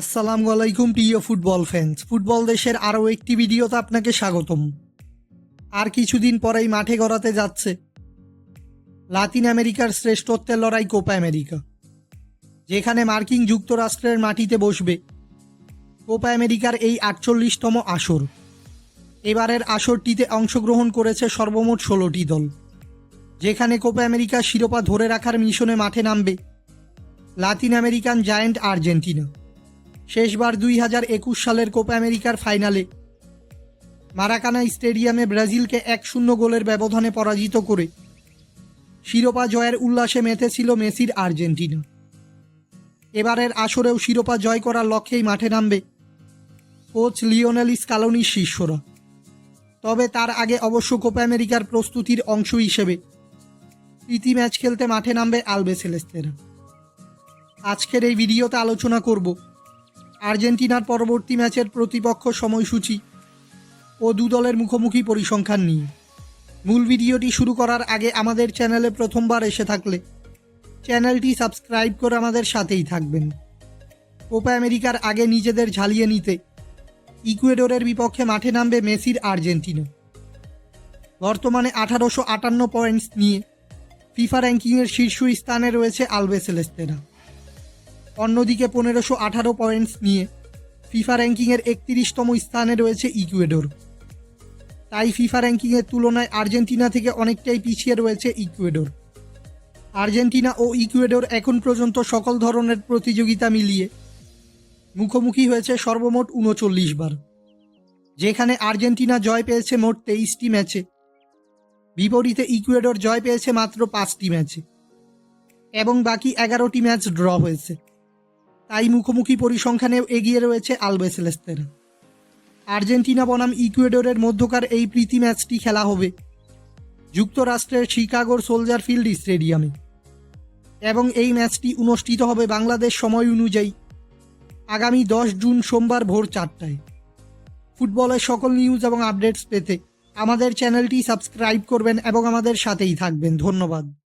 আসসালামু আলাইকুম, প্রিয় ফুটবল ফ্যান্স। ফুটবল দেশের আরও একটি ভিডিওতে আপনাকে স্বাগতম। আর কিছুদিন পরেই মাঠে গড়াতে যাচ্ছে লাতিন আমেরিকার শ্রেষ্ঠত্বের লড়াই কোপা আমেরিকা, যেখানে মার্কিন যুক্তরাষ্ট্রের মাটিতে বসবে কোপা আমেরিকার এই আটচল্লিশতম আসর। এবারের আসরটিতে অংশগ্রহণ করেছে সর্বমোট ষোলোটি দল, যেখানে কোপা আমেরিকার শিরোপা ধরে রাখার মিশনে মাঠে নামবে লাতিন আমেরিকান জায়ান্ট আর্জেন্টিনা। শেষবার দুই হাজার একুশ সালের কোপা আমেরিকার ফাইনালে মারাকানা স্টেডিয়ামে ব্রাজিলকে এক শূন্য গোলের ব্যবধানে পরাজিত করে শিরোপা জয়ের উল্লাসে মেতেছিল মেসির আর্জেন্টিনা। এবারের আসরেও শিরোপা জয় করার লক্ষ্যেই মাঠে নামবে কোচ লিওনেল স্কালোনির শিষ্যরা। তবে তার আগে অবশ্য কোপা আমেরিকার প্রস্তুতির অংশ হিসেবে প্রীতি ম্যাচ খেলতে মাঠে নামবে আলবেসেলেস্তেরা। আজকের এই ভিডিওতে আলোচনা করব আর্জেন্টিনার পরবর্তী ম্যাচের প্রতিপক্ষ সময়সূচি ও দু দলের মুখোমুখি পরিসংখ্যান নিয়ে। মূল ভিডিওটি শুরু করার আগে আমাদের চ্যানেলে প্রথমবার এসে থাকলে চ্যানেলটি সাবস্ক্রাইব করে আমাদের সাথেই থাকবেন। কোপা আমেরিকার আগে নিজেদের ঝালিয়ে নিতে ইকুয়েডরের বিপক্ষে মাঠে নামবে মেসির আর্জেন্টিনা। বর্তমানে আঠারোশো আটান্ন পয়েন্টস নিয়ে ফিফা র্যাঙ্কিংয়ের শীর্ষ স্থানে রয়েছে আলবেসেলেস্তেরা অন্যদিকে পনেরোশো আঠারো পয়েন্টস নিয়ে ফিফা র্যাঙ্কিংয়ের একত্রিশতম স্থানে রয়েছে ইকুয়েডর। তাই ফিফা র্যাঙ্কিংয়ের তুলনায় আর্জেন্টিনা থেকে অনেকটাই পিছিয়ে রয়েছে ইকুয়েডর। আর্জেন্টিনা ও ইকুয়েডর এখন পর্যন্ত সকল ধরনের প্রতিযোগিতা মিলিয়ে মুখোমুখি হয়েছে সর্বমোট উনচল্লিশ বার, যেখানে আর্জেন্টিনা জয় পেয়েছে মোট তেইশটি ম্যাচে। বিপরীতে ইকুয়েডর জয় পেয়েছে মাত্র পাঁচটি ম্যাচে এবং বাকি এগারোটি ম্যাচ ড্র হয়েছে। তাই মুখোমুখি পরিসংখ্যানে এগিয়ে রয়েছে আলবেসেলেস্তেরা আর্জেন্টিনা বনাম ইকুয়েডরের মধ্যকার এই প্রীতি ম্যাচটি খেলা হবে যুক্তরাষ্ট্রের শিকাগোর সোলজার ফিল্ড স্টেডিয়ামে। এবং এই ম্যাচটি অনুষ্ঠিত হবে বাংলাদেশ সময় অনুযায়ী আগামী দশ জুন সোমবার ভোর চারটায়। ফুটবলের সকল নিউজ এবং আপডেটস পেতে আমাদের চ্যানেলটি সাবস্ক্রাইব করবেন এবং আমাদের সাথেই থাকবেন। ধন্যবাদ।